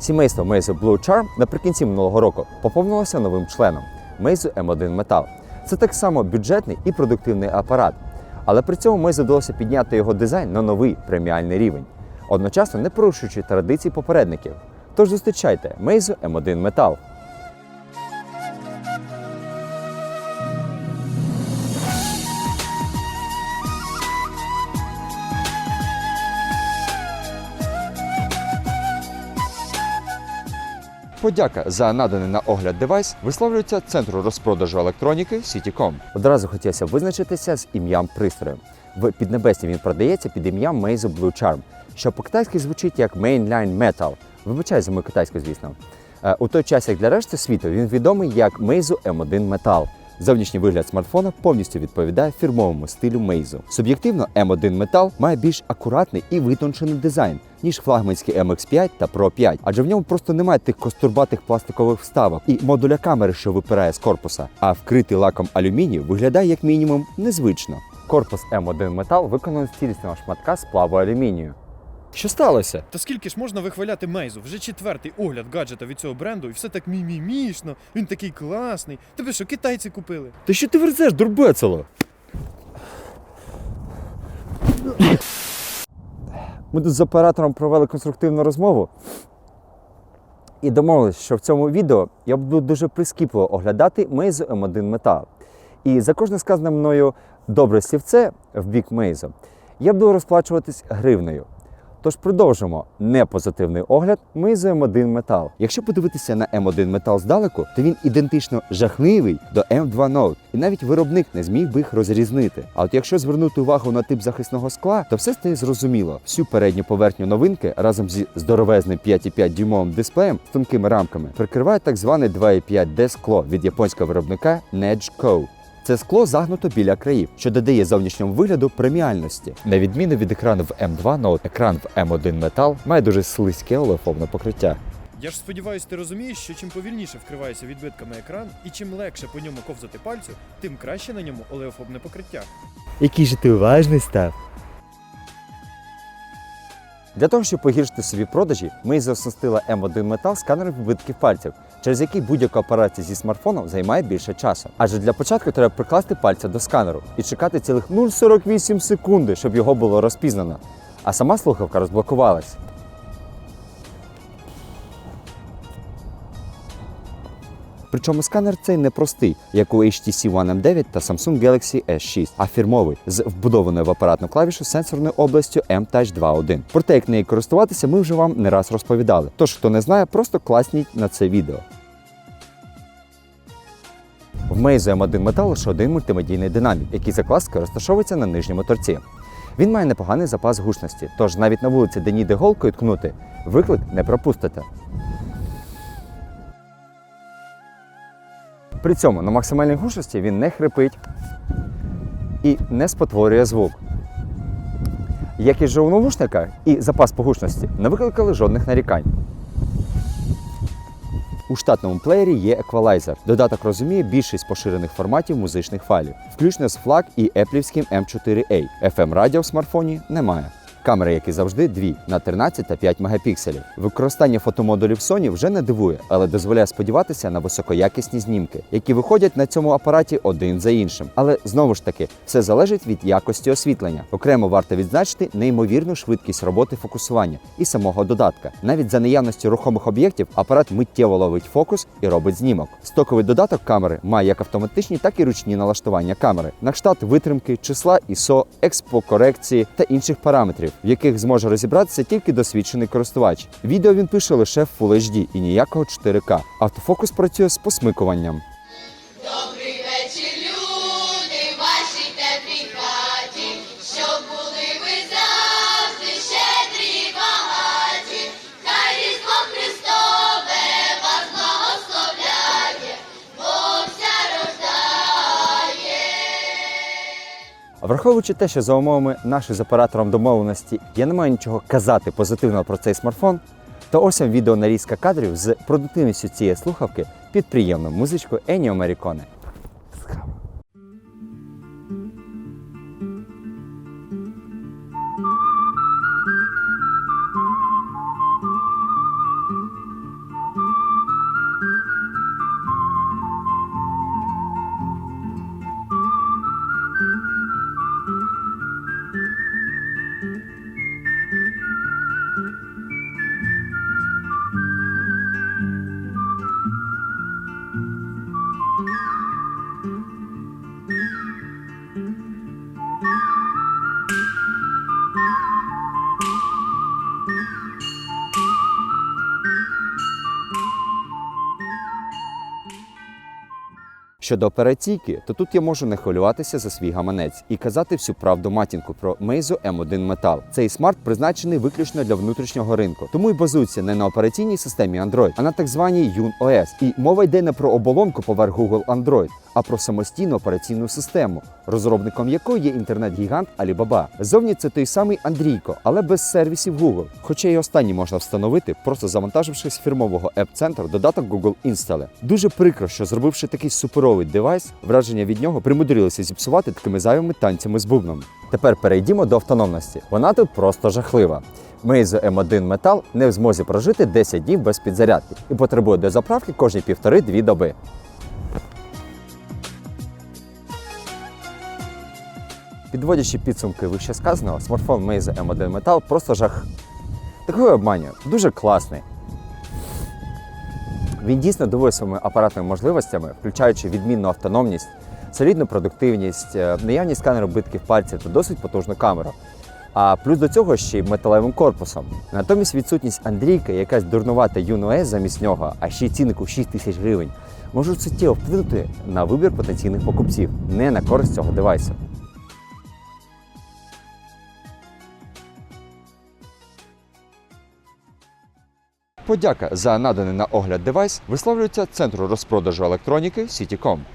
Сімейство Meizu Blue Charm наприкінці минулого року поповнилося новим членом Meizu M1 Metal. Це так само бюджетний і продуктивний апарат, але при цьому Meizu вдалося підняти його дизайн на новий преміальний рівень, одночасно не порушуючи традицій попередників. Тож зустрічайте Meizu M1 Metal. Подяка за наданий на огляд девайс висловлюється центру розпродажу електроніки City.com. Одразу хотілося визначитися з ім'ям пристрою. В Піднебесні він продається під ім'ям Meizu Blue Charm, що по-китайськи звучить як Mainline Metal. Вибачаю за мою китайську, звісно. Е, У той час, як для решти світу, він відомий як Meizu M1 Metal. Зовнішній вигляд смартфона повністю відповідає фірмовому стилю Meizu. Суб'єктивно, M1 Metal має більш акуратний і витончений дизайн, ніж флагманські MX5 та Pro 5, адже в ньому просто немає тих костурбатих пластикових вставок і модуля камери, що випирає з корпуса. А вкритий лаком алюмінію виглядає як мінімум незвично. Корпус M1 Metal виконаний з цілісного шматка сплаву алюмінію. Що сталося? Та скільки ж можна вихваляти Мейзу? Вже четвертий огляд гаджета від цього бренду, і все так мімімішно, він такий класний. Тебе що, китайці купили? Ти що ти верзеш, дурбецело? Ми тут з оператором провели конструктивну розмову і домовились, що в цьому відео я буду дуже прискіпливо оглядати Meizu M1 Metal. І за кожне сказане мною добре слівце в бік Meizu я буду розплачуватись гривнею. Тож продовжимо непозитивний огляд Meizu M1 Metal. Якщо подивитися на M1 Metal здалеку, то він ідентично жахливий до M2 Note, і навіть виробник не зміг би їх розрізнити. А от якщо звернути увагу на тип захисного скла, то все стає зрозуміло. Всю передню поверхню новинки разом зі здоровезним 5,5 дюймовим дисплеєм з тонкими рамками прикриває так зване 2,5D скло від японського виробника Nedge Co. Це скло загнуто біля країв, що додає зовнішньому вигляду преміальності. На відміну від екрану в М2 Note, екран в М1 Metal має дуже слизьке олефовне покриття. Я ж сподіваюся, ти розумієш, що чим повільніше вкривається відбитками екран, і чим легше по ньому ковзати пальцю, тим краще на ньому олеофобне покриття. Який же ти уважний став. Для того, щоб погіршити собі продажі, ми заоснастила M1 Metal сканером відбитків пальців, через який будь-яка операція зі смартфоном займає більше часу. Адже для початку треба прикласти пальця до сканеру і чекати цілих 0,48 секунди, щоб його було розпізнано. А сама слухавка розблокувалась. Причому сканер цей не простий, як у HTC One M9 та Samsung Galaxy S6, а фірмовий з вбудованою в апаратну клавішу сенсорною областю M-Touch 2.1. Про те, як нею користуватися, ми вже вам не раз розповідали. Тож, хто не знає, просто класніть на це відео. В Meizu M1 Metal лише один мультимедійний динамік, який за класикою розташовується на нижньому торці. Він має непоганий запас гучності, тож навіть на вулиці, де ніде голкою ткнути, виклик не пропустите. При цьому на максимальній гучності він не хрипить і не спотворює звук. Якість же навушника і запас по гучності не викликали жодних нарікань. У штатному плеєрі є еквалайзер. Додаток розуміє більшість поширених форматів музичних файлів, включно з FLAC і Apple M4A. FM радіо в смартфоні немає. Камери, як і завжди, дві на 13 та 5 мегапікселів. Використання фотомодулів Sony вже не дивує, але дозволяє сподіватися на високоякісні знімки, які виходять на цьому апараті один за іншим. Але знову ж таки, все залежить від якості освітлення. Окремо варто відзначити неймовірну швидкість роботи фокусування і самого додатка. Навіть за наявності рухомих об'єктів апарат миттєво ловить фокус і робить знімок. Стоковий додаток камери має як автоматичні, так і ручні налаштування камери, на кшталт витримки, числа ISO, експокорекції та інших параметрів, в яких зможе розібратися тільки досвідчений користувач. Відео він пише лише в Full HD і ніякого 4К. Автофокус працює з посмикуванням. Враховуючи те, що за умовами нашої з оператором домовленості я не маю нічого казати позитивного про цей смартфон, то ось вам відео нарізка кадрів з продуктивністю цієї слухавки під приємну музичку Еніо Маріконе. Щодо операційки, то тут я можу не хвилюватися за свій гаманець і казати всю правду матінку про Meizu M1 Metal. Цей смарт призначений виключно для внутрішнього ринку, тому й базується не на операційній системі Android, а на так званій Yun OS. І мова йде не про оболонку поверх Google Android, а про самостійну операційну систему, розробником якої є інтернет-гігант Alibaba. Зовні це той самий Андрійко, але без сервісів Google. Хоча і останній можна встановити, просто завантаживши з фірмового еп-центру додаток Google Install. Дуже прикро, що зробивши такий суперовий девайс, враження від нього примудрилися зіпсувати такими зайвими танцями з бубном. Тепер перейдімо до автономності. Вона тут просто жахлива. Meizu M1 Metal не в змозі прожити 10 днів без підзарядки і потребує дозаправки кожні півтори-дві доби. Підводячи підсумки вище сказаного, смартфон Meizu M1 Metal просто жах. Такий обманює, дуже класний. Він дійсно дивує своїми апаратними можливостями, включаючи відмінну автономність, солідну продуктивність, е, наявність сканеру битків пальців та досить потужну камеру. А плюс до цього ще й металевим корпусом. Натомість відсутність Андрійка, і якась дурнувата UNOS замість нього, а ще й цінник у 6 тисяч гривень, можуть суттєво вплинути на вибір потенційних покупців, не на користь цього девайсу. Подяка за наданий на огляд девайс висловлюється центру розпродажу електроніки Сітіком.